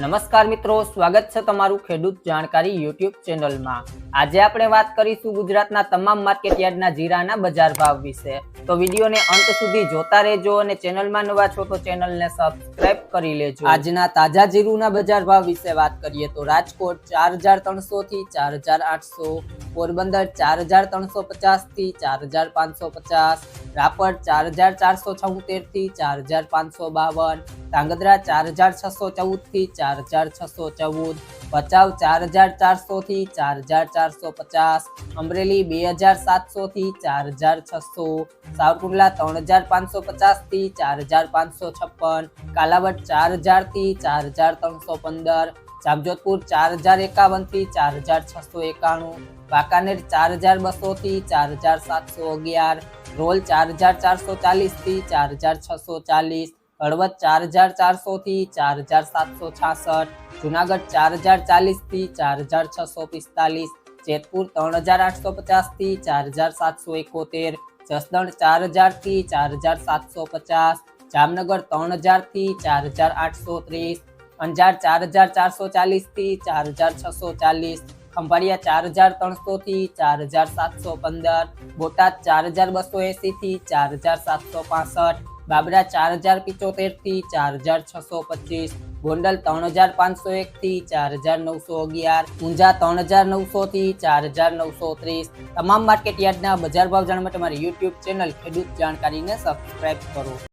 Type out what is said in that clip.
નમસ્કાર મિત્રો, સ્વાગત છે તમારું ખેડૂત જાણકારી યુટ્યુબ ચેનલમાં. આજે આપણે વાત કરીશું ગુજરાતના તમામ માર્કેટ યાર્ડના જીરાના બજાર ભાવ વિશે. તો વિડીયોને અંત સુધી જોતા રહેજો અને ચેનલમાં નવા છો તો ચેનલને સબસ્ક્રાઇબ કરી લેજો. આજના તાજા જીરુના બજાર ભાવ વિશે વાત કરીએ તો રાજકોટ ચાર હજાર ત્રણસો થી ચાર હજાર આઠસો, પોરબંદર ચાર હજાર ત્રણસો પચાસથી ચાર હજાર પાંચસો પચાસ રાપર ચાર હજાર ચારસો છોતેરથી ચાર હજાર પાંચસો બાવન ધાંગધ્રા ચાર હજાર છસો ચૌદથી ચાર હજાર છસો ચૌદ ભચાઉ ચાર હજાર ચારસો થી ચાર હજાર ચારસો પચાસ અમરેલી બે હજાર સાતસો થી ચાર હજાર છસો સાવરકુંડલા ત્રણ હજાર પાંચસો પચાસથી ચાર હજાર પાંચસો છપ્પન કાલાવડ ચાર હજારથી ચાર હજાર ત્રણસો પંદર જામજોધપુર ચાર હજાર એકાવનથી ચાર હજાર છસો એકાણું વાંકાનેર ચાર હજાર બસો થી ચાર હજાર સાતસો અગિયાર રોલ ચાર હજાર ચારસો ચાલીસથી ચાર હજાર છસો ચાલીસ હળવદ ચાર હજાર ચારસો થી ચાર હજાર સાતસો છાસઠ જુનાગઢ ચાર હજાર ચાલીસથી ચાર હજાર છસો પિસ્તાલીસ જેતપુર ત્રણ હજાર આઠસો પચાસથી ચાર હજાર સાતસો એકોતેર જસદણ ચાર હજારથી ચાર હજાર સાતસો પચાસ જામનગર ત્રણ હજારથી ચાર હજાર આઠસો ત્રીસ અંજાર ચાર હજાર ચારસો ચાલીસથી ચાર હજાર છસો ચાલીસ ખંભાળિયા ચાર હજાર ત્રણસો થી ચાર હજાર સાતસો પંદર બોટાદ ચાર હજાર બસો એસી થી ચાર હજાર સાતસો પાસઠ બાબરા ચાર હજાર પિચોતેરથી ચાર હજાર છસો પચીસ ગોંડલ ત્રણ હજાર પાંચસો એક થી ચાર હજાર નવસો અગિયાર ઊંઝા ત્રણ હજાર નવસો થી ચાર હજાર નવસો ત્રીસ તમામ માર્કેટ યાર્ડના બજાર ભાવ જાણવા માટે મારી યુટ્યુબ ચેનલ ખેડૂત જાણકારીને સબસ્ક્રાઇબ કરો